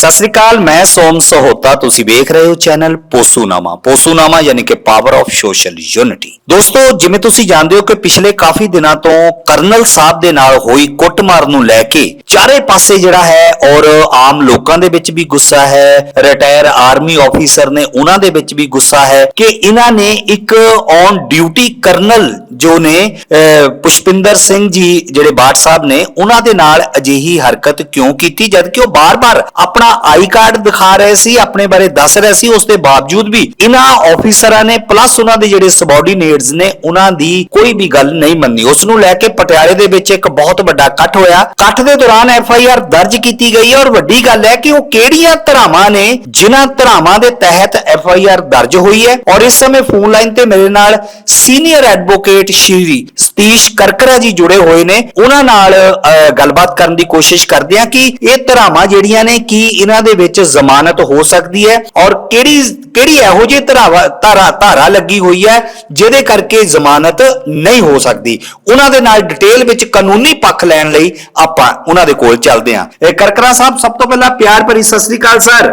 ਸਤਿ ਸ੍ਰੀ ਅਕਾਲ, ਮੈਂ ਸੋਮ ਸਹੋਤਾ, ਤੁਸੀਂ ਵੇਖ ਰਹੇ ਹੋ ਚੈਨਲ ਪੋਸੂਨਾਮਾ। ਪੋਸੂਨਾਮਾ ਯਾਨੀ ਕਿ ਪਾਵਰ ਆਫ ਸੋਸ਼ਲ ਯੂਨਿਟੀ ਦੋਸਤੋ, ਜਿਵੇਂ ਤੁਸੀਂ ਜਾਣਦੇ ਹੋ ਕਿ ਪਿਛਲੇ ਕਾਫੀ ਦਿਨਾਂ ਤੋਂ ਕਰਨਲ ਸਾਹਿਬ ਦੇ ਨਾਲ ਹੋਈ ਕੁੱਟਮਾਰ ਨੂੰ ਲੈ ਕੇ ਚਾਰੇ ਪਾਸੇ ਜਿਹੜਾ ਹੈ ਔਰ ਆਮ ਲੋਕਾਂ ਦੇ ਵਿੱਚ ਵੀ ਗੁੱਸਾ ਹੈ ਰਿਟਾਇਰ ਆਰਮੀ ਆਫੀਸਰ ਨੇ ਉਹਨਾਂ ਦੇ ਵਿੱਚ ਵੀ ਗੁੱਸਾ ਹੈ ਕਿ ਇਹਨਾਂ ਨੇ ਇੱਕ ਔਨ ਡਿਊਟੀ ਕਰਨਲ ਜੋ ਨੇ ਪੁਸ਼ਪਿੰਦਰ ਸਿੰਘ ਜੀ, ਜਿਹੜੇ ਬਾਟ ਸਾਹਿਬ ਨੇ, ਉਹਨਾਂ ਦੇ ਨਾਲ ਅਜਿਹੀ ਹਰਕਤ ਕਿਉਂ ਕੀਤੀ ਜਦ ਕਿ ਉਹ ਬਾਰ-ਬਾਰ ਆਪਣਾ ਆਈ ਕਾਰਡ ਦਿਖਾ ਰਹੇ ਸੀ, ਆਪਣੇ ਬਾਰੇ ਦੱਸ ਰਹੇ ਸੀ, ਉਸ ਦੇ ਬਾਵਜੂਦ ਵੀ ਇਹਨਾਂ ਆਫੀਸਰਾਂ ਨੇ ਪਲੱਸ ਉਹਨਾਂ ਦੇ ਜਿਹੜੇ ਸਬਆਰਡੀਨੇਟਸ ਨੇ, ਉਹਨਾਂ ਦੀ ਕੋਈ ਵੀ ਗੱਲ ਨਹੀਂ ਮੰਨੀ। ਉਸ ਨੂੰ ਲੈ ਕੇ ਪਟਿਆਲੇ ਦੇ ਵਿੱਚ ਇੱਕ ਬਹੁਤ ਵੱਡਾ ਇਕੱਠ ਹੋਇਆ। ਇਕੱਠ ਦੇ ਦੌਰਾਨ ਐਫ ਆਈ ਆਰ ਦਰਜ ਕੀਤੀ ਗਈ ਹੈ ਔਰ ਵੱਡੀ ਗੱਲ ਹੈ ਕਿ ਉਹ ਕਿਹੜੀਆਂ ਧਰਾਵਾਂ ਨੇ ਜਿਨ੍ਹਾਂ ਧਰਾਵਾਂ ਦੇ ਤਹਿਤ ਐਫ ਆਈ ਆਰ ਦਰਜ ਹੋਈ ਹੈ। ਔਰ ਇਸ ਸਮੇਂ ਫੋਨ ਲਾਈਨ ਤੇ ਮੇਰੇ ਨਾਲ ਸੀਨੀਅਰ ਐਡਵੋਕੇਟ ਸ਼੍ਰੀ ਸਤੀਸ਼ ਕਰਕਰਾ ਜੀ ਜੁੜੇ ਹੋਏ ਨੇ। ਉਹਨਾਂ ਨਾਲ ਗੱਲਬਾਤ ਕਰਨ ਦੀ ਕੋਸ਼ਿਸ਼ ਕਰਦੇ ਹਾਂ ਕਿ ਇਹ ਧਰਾਵਾਂ ਜਿਹੜੀਆਂ ਨੇ, ਕੀ ਇਹਨਾਂ ਦੇ ਵਿੱਚ ਜ਼ਮਾਨਤ ਹੋ ਸਕਦੀ ਹੈ ਔਰ ਕਿਹੜੀ ਕਿਹੜੀ ਇਹੋ ਜਿਹੀ ਧਾਰਾ ਧਾਰਾ ਲੱਗੀ ਹੋਈ ਹੈ ਜਿਹਦੇ ਕਰਕੇ ਜ਼ਮਾਨਤ ਨਹੀਂ ਹੋ ਸਕਦੀ। ਉਹਨਾਂ ਦੇ ਨਾਲ ਡਿਟੇਲ ਵਿੱਚ ਕਾਨੂੰਨੀ ਪੱਖ ਲੈਣ ਲਈ ਆਪਾਂ ਉਹਨਾਂ ਦੇ ਕੋਲ ਚੱਲਦੇ ਹਾਂ। ਇਹ ਕਰਕਰਾ ਸਾਹਿਬ, ਸਭ ਤੋਂ ਪਹਿਲਾਂ ਪਿਆਰ ਭਰੀ ਸਤਿ ਸ੍ਰੀ ਅਕਾਲ, ਸਰ।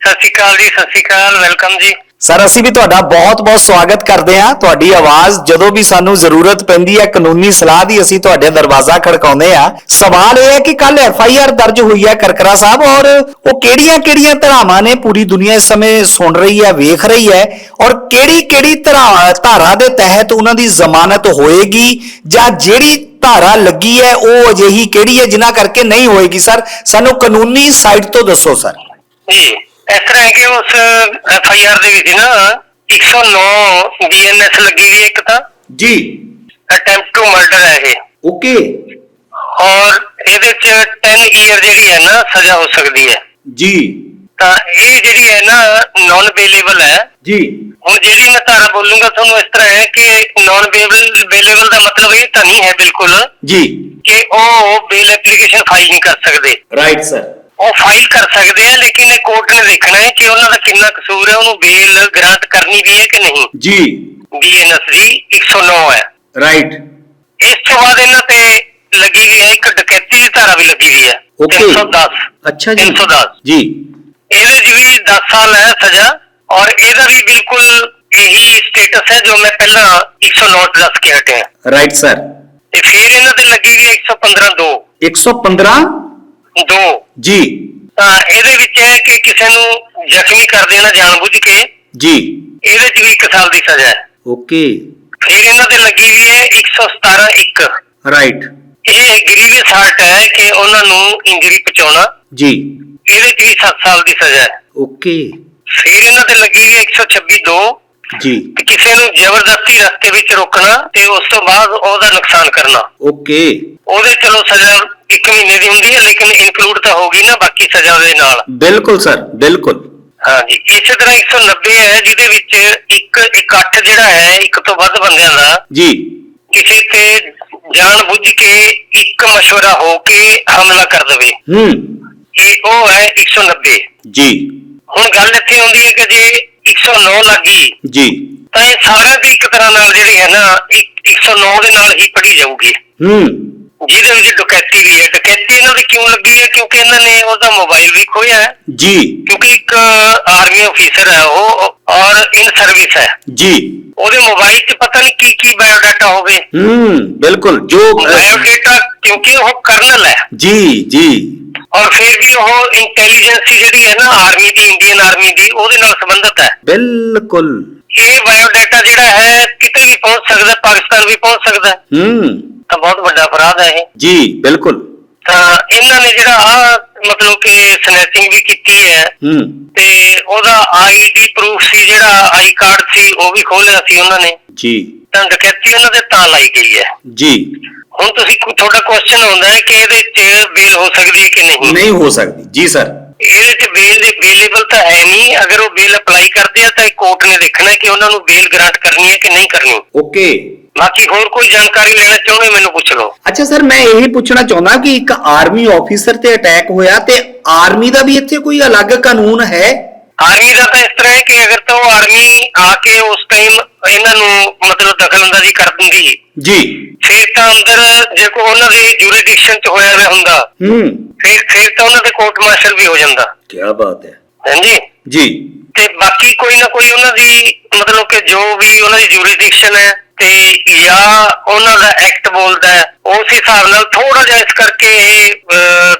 ਸਤਿ ਸ਼੍ਰੀ ਅਕਾਲ ਜੀ, ਸਤਿ ਸ਼੍ਰੀ ਅਕਾਲ, ਵੈਲਕਮ ਜੀ। ਸਰ ਅਸੀਂ ਵੀ ਤੁਹਾਡਾ ਬਹੁਤ-ਬਹੁਤ ਸਵਾਗਤ ਕਰਦੇ ਹਾਂ। ਤੁਹਾਡੀ ਆਵਾਜ਼ ਜਦੋਂ ਵੀ ਸਾਨੂੰ ਜ਼ਰੂਰਤ ਪੈਂਦੀ ਹੈ, ਕਾਨੂੰਨੀ ਸਲਾਹ ਦੀ ਅਸੀਂ ਤੁਹਾਡੇ ਦਰਵਾਜ਼ਾ ਖੜਕਾਉਂਦੇ ਆ ਸਵਾਲ ਇਹ ਹੈ ਕਿ ਕੱਲ ਐਫ ਆਈ ਆਰ ਦਰਜ ਹੋਈ ਹੈ ਕਰਕਰਾ ਸਾਹਿਬ, ਔਰ ਉਹ ਕਿਹੜੀਆਂ-ਕਿਹੜੀਆਂ ਧਰਾਵਾਂ ਨੇ ਪੂਰੀ ਦੁਨੀਆ ਇਸ ਸਮੇਂ ਸੁਣ ਰਹੀ ਹੈ, ਵੇਖ ਰਹੀ ਹੈ, ਔਰ ਕਿਹੜੀ-ਕਿਹੜੀ ਧਰਾ, ਧਾਰਾ ਦੇ ਤਹਿਤ ਉਹਨਾਂ ਦੀ ਜ਼ਮਾਨਤ ਹੋਏਗੀ, ਜਾਂ ਜਿਹੜੀ ਧਾਰਾ ਲੱਗੀ ਹੈ, ਉਹ ਅਜਿਹੀ ਕਿਹੜੀ ਹੈ, ਜਿਨ੍ਹਾਂ ਕਰਕੇ ਨਹੀਂ ਹੋਏਗੀ? ਸਰ ਸਾਨੂੰ ਕਾਨੂੰਨੀ ਸਾਈਡ ਤੋਂ ਦੱਸੋ ਸਰ ਜੀ ਇਸ ਤਰ੍ਹਾਂ ਹੈ ਕਿ ਉਸ ਐਫ ਆਈ ਆਰ ਦੇ ਵਿੱਚ ਨਾ 109 ਬੀਐਨਐਸ ਲੱਗੀ ਹੋਈ ਹੈ ਇੱਕ ਤਾਂ। ਜੀ। ਅਟੈਂਪਟ ਟੂ ਮਰਡਰ ਹੈ ਇਹ। ਓਕੇ। ਔਰ ਇਹਦੇ ਚ 10 ਈਅਰ ਜਿਹੜੀ ਹੈ ਨਾ ਸਜ਼ਾ ਹੋ ਸਕਦੀ ਹੈ। ਜੀ। ਤਾਂ ਇਹ ਜਿਹੜੀ ਹੈ ਨਾ ਨਾਨ ਬੇਲੇਬਲ ਹੈ। ਜੀ। ਹੁਣ ਜਿਹੜੀ ਮੈਂ ਧਾਰਾ ਬੋਲੂੰਗਾ ਤੁਹਾਨੂੰ ਇਸ ਤਰ੍ਹਾਂ ਹੈ ਕਿ ਨਾਨ ਬੇਲੇਬਲ ਦਾ ਮਤਲਬ ਇਹ ਤਾਂ ਨਹੀਂ ਹੈ ਬਿਲਕੁਲ ਜੀ। ਕਿ ਉਹ ਬੇਲ ਐਪਲੀਕੇਸ਼ਨ ਫਾਈਲ ਨਹੀਂ ਕਰ ਸਕਦੇ। ਰਾਈਟ ਸਰ ਉਹ ਫਾਈਲ ਕਰ ਸਕਦੇ ਆ ਲੇਕਿਨ ਇਹ ਕੋਰਟ ਨੇ ਦੇਖਣਾ ਹੈ ਕਿ ਉਹਨਾਂ ਦਾ ਕਿੰਨਾ ਕਸੂਰ ਹੈ ਉਹਨੂੰ ਬੇਲ ਗ੍ਰਾਂਟ ਕਰਨੀ ਵੀ ਹੈ ਕਿ ਨਹੀਂ। ਜੀ। ਬੀਐਨਐਸ ਦੀ 109 ਹੈ। ਰਾਈਟ ਇਸ ਤੋਂ ਬਾਅਦ ਇਹਨਾਂ ਤੇ ਲੱਗੀ ਹੈ ਇੱਕ ਡਕੈਤੀ ਦੀ ਧਾਰਾ ਵੀ ਲੱਗੀ ਹੈ. 310 ਅੱਛਾ ਜੀ। 310 ਜੀ। ਇਹਦੇ 'ਚ ਵੀ 10 ਸਾਲ ਹੈ ਸਜ਼ਾ ਔਰ ਇਹਦਾ ਵੀ ਬਿਲਕੁਲ ਇਹੀ ਸਟੇਟਸ ਹੈ ਜੋ ਮੈਂ ਪਹਿਲਾਂ 109 ਦੱਸ ਕੇ ਹਟਿਆ। ਰਾਈਟ ਸਰ ਤੇ ਫਿਰ ਇਹਨਾਂ ਤੇ ਲੱਗੀ ਹੈ 115 2 115 2 ਜੀ। ਤਾਂ ਇਹਦੇ ਵਿੱਚ ਹੈ ਕਿ ਕਿਸੇ ਨੂੰ ਜ਼ਖਮੀ ਕਰ ਦੇਣਾ ਜਾਣਬੁੱਝ ਕੇ ਜੀ। ਇਹਦੇ 'ਚ ਵੀ 1 ਸਾਲ ਦੀ ਸਜ਼ਾ ਹੈ। ਓਕੇ। ਫਿਰ ਇਹਨਾਂ ਤੇ ਲੱਗੀ ਹੋਈ ਹੈ 117 1 ਰਾਈਟ। ਇਹ ਗਰੀਵਸ ਹਾਰਟ ਹੈ ਕਿ ਉਹਨਾਂ ਨੂੰ ਇੰਜਰੀ ਪਹੁੰਚਾਉਣਾ। ਜੀ। ਇਹਦੇ 'ਚ ਵੀ 7 ਸਾਲ ਦੀ ਸਜ਼ਾ ਹੈ। ਓਕੇ। ਫਿਰ ਇਹਨਾਂ ਤੇ ਲੱਗੀ ਹੋਈ ਹੈ 126 2 ਜੀ। ਕਿਸੇ ਨੂੰ ਜ਼ਬਰਦਸਤੀ ਰਸਤੇ ਵਿੱਚ ਰੋਕਣਾ ਤੇ ਉਸ ਤੋਂ ਬਾਅਦ ਉਹਦਾ ਨੁਕਸਾਨ ਕਰਨਾ। ਓਕੇ। ਉਹਦੇ ਚਲੋ ਸਜ਼ਾ 1 ਮਹੀਨੇ ਦੀ ਹੁੰਦੀ ਹੈ ਲੇਕਿਨ ਇਨਕਲੂਡ ਤਾਂ ਹੋਗੀ ਨਾ ਬਾਕੀ ਸਜ਼ਾ ਦੇ ਨਾਲ। ਬਿਲਕੁਲ ਸਰ ਬਿਲਕੁਲ। ਹਾਂਜੀ। ਇਸੇ ਤਰ੍ਹਾਂ 190 ਹੈ ਜਿਹਦੇ ਵਿੱਚ ਇੱਕ ਇਕੱਠ ਜਿਹੜਾ ਹੈ ਇੱਕ ਤੋਂ ਵੱਧ ਬੰਦਿਆਂ ਦਾ। ਜੀ। ਕਿਸੇ ਤੇ ਜਾਣ ਬੁੱਝ ਕੇ ਇੱਕ ਮਸ਼ਵਰਾ ਹੋ ਕੇ ਹਮਲਾ ਕਰ ਦਵੇ। ਹੂੰ। ਇਹ ਉਹ ਹੈ 190 ਜੀ। ਹੁਣ ਗੱਲ ਇੱਥੇ ਆਉਂਦੀ ਹੈ ਕਿ ਜੇ 109 ਲੱਗੀ। ਜੀ। ਤਾਂ ਇਹ ਸਾਰਿਆਂ ਦੀ ਇੱਕ ਤਰ੍ਹਾਂ ਨਾਲ ਜਿਹੜੀ ਹੈ ਨਾ ਇੱਕ- 109 ਦੇ ਨਾਲ ਹੀ ਪੜੀ ਜਾਊਗੀ। ਹੂੰ। ਜਿਹਦੇ ਵਿੱਚ ਡਕੈਤੀ ਵੀ ਹੈ। ਡਕੈਤੀ ਇਹਨਾਂ ਦੀ ਕਿਉਂ ਲੱਗੀ ਹੈ? ਕਿਉਂਕਿ ਇਹਨਾਂ ਨੇ ਉਹਦਾ ਮੋਬਾਈਲ ਵੀ ਖੋਇਆ ਹੈ। ਜੀ। ਕਿਉਂਕਿ ਇੱਕ ਆਰਮੀ ਅਫੀਸਰ ਹੈ ਉਹ ਔਰ ਇਨ ਸਰਵਿਸ ਹੈ। ਜੀ। ਉਹਦੇ ਮੋਬਾਈਲ 'ਚ ਪਤਾ ਨਹੀਂ ਕੀ ਕੀ ਬਾਇਓਡਾਟਾ ਹੋਵੇ ਹੂੰ ਬਿਲਕੁਲ। ਜੋ ਅ, ਬਾਇਓਡਾਟਾ ਕਿਉਂਕਿ ਉਹ ਕਰਨਲ ਹੈ। ਜੀ ਜੀ। ਔਰ ਫਿਰ ਵੀ ਉਹ ਇੰਟੈਲੀਜੈਂਸ ਜਿਹੜੀ ਹੈ ਨਾ ਆਰਮੀ ਦੀ ਇੰਡੀਅਨ ਆਰਮੀ ਦੀ ਉਹਦੇ ਨਾਲ ਸੰਬੰਧਿਤ ਹੈ। ਬਿਲਕੁਲ। ਇਹ ਬਾਇਓਡਾਟਾ ਜਿਹੜਾ ਹੈ ਕਿਤੇ ਵੀ ਪਹੁੰਚ ਸਕਦਾ ਪਾਕਿਸਤਾਨ ਵੀ ਪਹੁੰਚ ਸਕਦਾ। ਹੈ। ਹੂੰ ਤਾਂ ਬਹੁਤ ਵੱਡਾ ਅਪਰਾਧ ਹੈ ਇਹ। ਜੀ ਬਿਲਕੁਲ। ਤਾਂ ਇਹਨਾਂ ਨੇ ਜਿਹੜਾ ਆ ਮਤਲਬ ਕਿ ਸਨੈਚਿੰਗ ਵੀ ਕੀਤੀ ਹੈ ਹੂੰ। ਤੇ ਉਹਦਾ ਆਈਡੀ ਪ੍ਰੂਫ ਸੀ ਜਿਹੜਾ ਆਈ ਕਾਰਡ ਸੀ ਉਹ ਵੀ ਖੋਲਿਆ ਸੀ ਉਹਨਾਂ ਨੇ। ਜੀ। ਤਾਂ ਡਕੈਤੀ ਉਹਨਾਂ ਦੇ ਤਾਂ ਲਾਈ ਗਈ ਹੈ। ਜੀ। ਹੁਣ ਤੁਸੀਂ ਤੁਹਾਡਾ ਕੁਐਸਚਨ ਹੁੰਦਾ ਹੈ ਕਿ ਇਹਦੇ 'ਚ ਬੇਲ ਹੋ ਸਕਦੀ ਹੈ ਕਿ ਨਹੀਂ? ਨਹੀਂ ਹੋ ਸਕਦੀ। ਜੀ ਸਰ। ਇਹਦੇ 'ਚ ਬੇਲ ਦੇ ਬੇਲੇਬਲ ਤਾਂ ਹੈ ਨਹੀਂ। ਅਗਰ ਉਹ ਬੇਲ ਅਪਲਾਈ ਕਰਦੇ ਆ ਤਾਂ ਕੋਰਟ ਨੇ ਦੇਖਣਾ ਕਿ ਉਹਨਾਂ ਨੂੰ ਬੇਲ ਗ੍ਰਾਂਟ ਕਰਨੀ ਹੈ ਕਿ ਨਹੀਂ ਕਰਨੀ। ਓਕੇ। ਬਾਕੀ ਹੋਰ ਕੋਈ ਜਾਣਕਾਰੀ ਲੈਣਾ ਚਾਹੁੰਦੇ ਮੈਨੂੰ ਪੁੱਛ ਲਓ। ਅੱਛਾ ਸਰ ਮੈਂ ਇਹੀ ਪੁੱਛਣਾ ਚਾਹੁੰਦਾ ਕਿ ਇੱਕ ਆਰਮੀ ਆਫੀਸਰ ਤੇ ਅਟੈਕ ਹੋਇਆ ਤੇ ਆਰਮੀ ਦਾ ਵੀ ਇੱਥੇ ਕੋਈ ਅਲੱਗ ਕਾਨੂੰਨ ਹੈ? ਆਰਮੀ ਦਾ ਤਾਂ ਇਸ ਤਰ੍ਹਾਂ ਹੈ ਕਿ ਅਗਰ ਤਾਂ ਉਹ ਆਰਮੀ ਆ ਕੇ ਉਸ ਟਾਈਮ ਇਹਨਾਂ ਨੂੰ ਮਤਲਬ ਦਖਲਅੰਦਾਜ਼ੀ ਕਰ ਦਿੰਦੀ ਜੀ। ਫਿਰ ਤਾਂ ਅੰਦਰ ਜੇ ਕੋ ਉਹਨਾਂ ਦੇ ਜੁਰਿਡਿਕਸ਼ਨ ਚ ਹੋਇਆ ਹੋਇਆ ਹੁੰਦਾ ਹੂੰ। ਫਿਰ ਫਿਰ ਤਾਂ ਉਹਨਾਂ ਦੇ ਕੋਰਟ ਮਾਰਸ਼ਲ ਵੀ ਹੋ ਜਾਂਦਾ। ਕੀ ਬਾਤ ਹੈ। ਹਾਂਜੀ? ਜੀ। ਤੇ ਬਾਕੀ ਕੋਈ ਨਾ ਕੋਈ ਉਹਨਾਂ ਦੀ ਮਤਲਬ ਕਿ ਜੋ ਵੀ ਉਹਨਾਂ ਦੀ ਜੁਰਿਡਿਕਸ਼ਨ ਹੈ ਤੇ ਜਾਂ ਉਹਨਾਂ ਦਾ ਐਕਟ ਬੋਲਦਾ ਹੈ ਉਸ ਹਿਸਾਬ ਨਾਲ ਥੋੜਾ ਜਿਹਾ ਇਸ ਕਰਕੇ ਇਹ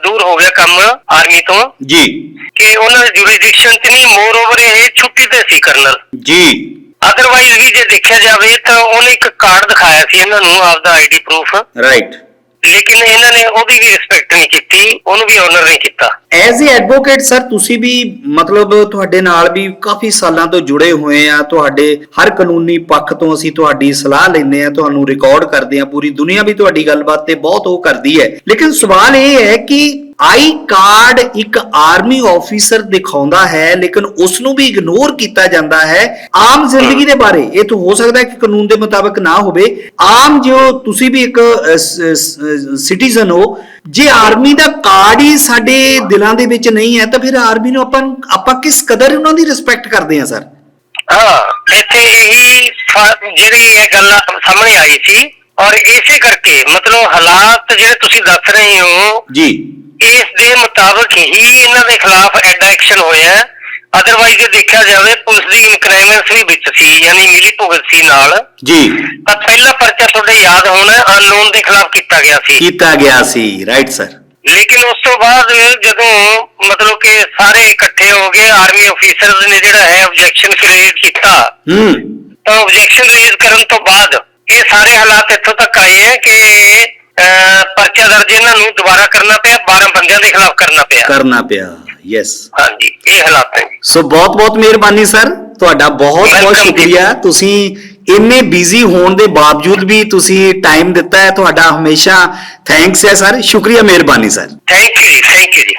ਦੂਰ ਹੋ ਗਿਆ ਕੰਮ ਆਰਮੀ ਤੋਂ। ਜੀ। ਕਿ ਉਹਨਾਂ ਦੇ ਜੁਰਿਡਿਕਸ਼ਨ ਚ ਨਹੀਂ ਮੋਰ ਓਵਰ ਇਹ ਛੁੱਟੀ ਤੇ ਸੀ ਕਰਨਲ। ਜੀ। ਅਦਰਵਾਈਜ਼ ਵੀ ਜੇ ਦੇਖਿਆ ਜਾਵੇ ਤਾਂ ਉਹਨੇ ਇੱਕ ਕਾਰਡ ਦਿਖਾਇਆ ਸੀ ਇਹਨਾਂ ਨੂੰ ਆਪਦਾ ਆਈਡੀ ਪ੍ਰੂਫ ਰਾਈਟ ਲੇਕਿਨ ਇਹਨਾਂ ਨੇ ਉਹਦੀ ਵੀ ਰਿਸਪੈਕਟ ਨਹੀਂ ਕੀਤੀ ਉਹਨੂੰ ਵੀ ਆਨਰ ਨਹੀਂ ਕੀਤਾ। ਐਜ਼ ਅ ਐਡਵੋਕੇਟ ਸਰ ਤੁਸੀਂ ਵੀ ਮਤਲਬ ਤੁਹਾਡੇ ਨਾਲ ਵੀ ਕਾਫੀ ਸਾਲਾਂ ਤੋਂ ਜੁੜੇ ਹੋਏ ਆ ਤੁਹਾਡੇ ਹਰ ਕਾਨੂੰਨੀ ਪੱਖ ਤੋਂ ਅਸੀਂ ਤੁਹਾਡੀ ਸਲਾਹ ਲੈਂਦੇ ਆ ਤੁਹਾਨੂੰ ਰਿਕਾਰਡ ਕਰਦੇ ਆ ਪੂਰੀ ਦੁਨੀਆ ਵੀ ਤੁਹਾਡੀ ਗੱਲਬਾਤ ਤੇ ਬਹੁਤ ਉਹ ਕਰਦੀ ਹੈ। ਲੇਕਿਨ ਸਵਾਲ ਇਹ ਹੈ ਕਿ ਆਈ ਕਾਰਡ ਇੱਕ ਆਰਮੀ ਆਫੀਸਰ ਦਿਖਾਉਂਦਾ ਹੈ ਲੇਕਿਨ ਉਸ ਨੂੰ ਵੀ ਇਗਨੋਰ ਕੀਤਾ ਜਾਂਦਾ ਹੈ ਆਮ ਜ਼ਿੰਦਗੀ ਦੇ ਬਾਰੇ। ਇਹ ਤਾਂ ਹੋ ਸਕਦਾ ਹੈ ਕਿ ਕਾਨੂੰਨ ਦੇ ਮੁਤਾਬਕ ਨਾ ਹੋਵੇ। ਆਮ ਜੋ ਤੁਸੀਂ ਵੀ ਇੱਕ ਸਿਟੀਜ਼ਨ ਹੋ ਜੇ ਆਰਮੀ ਦਾ ਕਾਰਡ ਹੀ ਸਾਡੇ ਦਿਲਾਂ ਦੇ ਵਿੱਚ ਨਹੀਂ ਹੈ ਤਾਂ ਫਿਰ ਆਰਮੀ ਨੂੰ ਆਪਾਂ ਆਪਾਂ ਕਿਸ ਕਦਰ ਉਹਨਾਂ ਦੀ ਰਿਸਪੈਕਟ ਕਰਦੇ ਹਾਂ ਸਰ ਹਾਂ ਇੱਥੇ ਇਹੀ ਜਿਹੜੀ ਇਹ ਗੱਲ ਸਾਹਮਣੇ ਆਈ ਸੀ ਔਰ ਇਸੇ ਕਰਕੇ ਮਤਲਬ ਹਾਲਾਤ ਜਿਹੜੇ ਤੁਸੀਂ ਦੱਸ ਰਹੇ ਹੋ ਜੀ। ਇਸ ਦੇ ਮੁਤਾਬਕ ਹੀ ਇਹਨਾਂ ਦੇ ਖਿਲਾਫ ਐਡਾ ਐਕਸ਼ਨ ਹੋਇਆ ਅਦਰਵਾਈਜ਼ ਜੇ ਦੇਖਿਆ ਜਾਵੇ ਪੁਲਿਸ ਦੀ ਇਨਕ੍ਰਾਈਮੈਂਟਸ ਵੀ ਵਿੱਚ ਸੀ ਯਾਨੀ ਮਿਲੀ ਭੁਗਤ ਸੀ ਨਾਲ। ਜੀ। ਤਾਂ ਪਹਿਲਾ ਪਰਚਾ ਤੁਹਾਡੇ ਯਾਦ ਹੋਣਾ ਅਨਨੋਨ ਦੇ ਖਿਲਾਫ ਕੀਤਾ ਗਿਆ ਸੀ। ਕੀਤਾ ਗਿਆ ਸੀ ਰਾਈਟ ਸਰ ਲੇਕਿਨ ਉਸ ਤੋਂ ਬਾਅਦ ਜਦੋਂ ਮਤਲਬ ਕਿ ਸਾਰੇ ਇਕੱਠੇ ਹੋ ਗਏ ਆਰਮੀ ਅਫੀਸਰਸ ਨੇ ਜਿਹੜਾ ਹੈ ਆਬਜੈਕਸ਼ਨ ਕ੍ਰੀਏਟ ਕੀਤਾ। ਹੂੰ। ਤਾਂ ਆਬਜੈਕਸ਼ਨ ਰੇਜ਼ ਕਰਨ ਤੋਂ ਬਾਅਦ ਇਹ ਸਾਰੇ ਹਾਲਾਤ ਇੱਥੋਂ ਤੱਕ ਆਏ ਹੈ ਕਿ ਪਰਚਾ ਦਰਜ ਇਹਨਾਂ ਨੂੰ ਦੁਬਾਰਾ ਕਰਨਾ ਪਿਆ 12 ਬੰਦਿਆਂ ਦੇ ਖਿਲਾਫ ਕਰਨਾ ਪਿਆ। ਕਰਨਾ ਪਿਆ ਯੈਸ ਹਾਂਜੀ ਇਹ ਹਾਲਾਤ ਹੈ ਸੋ ਬਹੁਤ ਬਹੁਤ ਮਿਹਰਬਾਨੀ ਸਰ। ਤੁਹਾਡਾ ਬਹੁਤ ਬਹੁਤ। ਸ਼ੁਕਰੀਆ। ਤੁਸੀਂ ਇੰਨੇ ਬਿਜ਼ੀ ਹੋਣ ਦੇ ਬਾਵਜੂਦ ਵੀ ਤੁਸੀਂ ਟਾਈਮ ਦਿੱਤਾ ਹੈ। ਤੁਹਾਡਾ ਹਮੇਸ਼ਾ ਥੈਂਕਸ ਹੈ ਸਰ। ਸ਼ੁਕਰੀਆ ਮਿਹਰਬਾਨੀ sir. Thank you ji thank you ji.